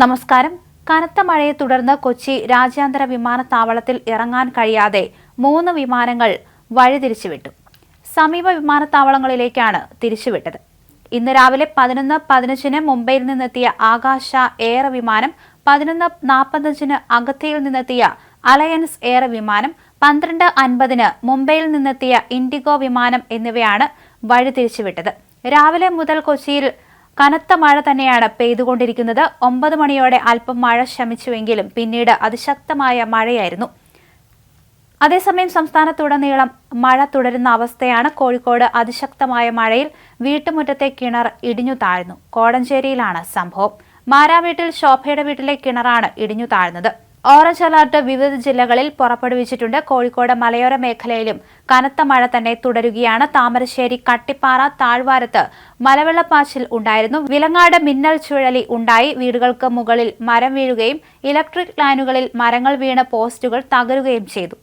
നമസ്കാരം. കനത്ത മഴയെ തുടർന്ന് കൊച്ചി രാജ്യാന്തര വിമാനത്താവളത്തിൽ ഇറങ്ങാൻ കഴിയാതെ മൂന്ന് വിമാനങ്ങൾ വഴിതിരിച്ചുവിട്ടു. സമീപ വിമാനത്താവളങ്ങളിലേക്കാണ് തിരിച്ചുവിട്ടത്. ഇന്ന് രാവിലെ പതിനൊന്ന് പതിനഞ്ചിന് മുംബൈയിൽ നിന്നെത്തിയ ആകാശ എയർ വിമാനം പതിനൊന്ന് നാൽപ്പത്തഞ്ചിന് അഗത്തിയിൽ നിന്നെത്തിയ അലയൻസ് എയർ വിമാനം പന്ത്രണ്ട് അൻപതിന് മുംബൈയിൽ നിന്നെത്തിയ ഇൻഡിഗോ വിമാനം എന്നിവയാണ് വഴിതിരിച്ചുവിട്ടത്. രാവിലെ മുതൽ കൊച്ചിയിൽ കനത്ത മഴ തന്നെയാണ് പെയ്തുകൊണ്ടിരിക്കുന്നത്. ഒമ്പത് മണിയോടെ അല്പം മഴ ശമിച്ചുവെങ്കിലും പിന്നീട് അതിശക്തമായ മഴയായിരുന്നു. അതേസമയം സംസ്ഥാനത്തുടനീളം മഴ തുടരുന്ന അവസ്ഥയാണ്. കോഴിക്കോട് അതിശക്തമായ മഴയിൽ വീട്ടുമുറ്റത്തെ കിണർ ഇടിഞ്ഞു താഴ്ന്നു. കോടഞ്ചേരിയിലാണ് സംഭവം. മാരാവീട്ടിൽ ശോഭയുടെ വീട്ടിലെ കിണറാണ് ഇടിഞ്ഞു താഴ്ന്നത്. ഓറഞ്ച് അലർട്ട് വിവിധ ജില്ലകളിൽ പുറപ്പെടുവിച്ചിട്ടുണ്ട്. കോഴിക്കോട് മലയോര മേഖലയിലും കനത്ത മഴ തന്നെ തുടരുകയാണ്. താമരശ്ശേരി കട്ടിപ്പാറ താഴ്വാരത്ത് മലവെള്ളപ്പാച്ചിൽ ഉണ്ടായിരുന്നു. വിലങ്ങാട് മിന്നൽ ചുഴലി ഉണ്ടായി. വീടുകൾക്ക് മുകളിൽ മരം വീഴുകയും ഇലക്ട്രിക് ലൈനുകളിൽ മരങ്ങൾ വീണ പോസ്റ്റുകൾ തകരുകയും ചെയ്തു.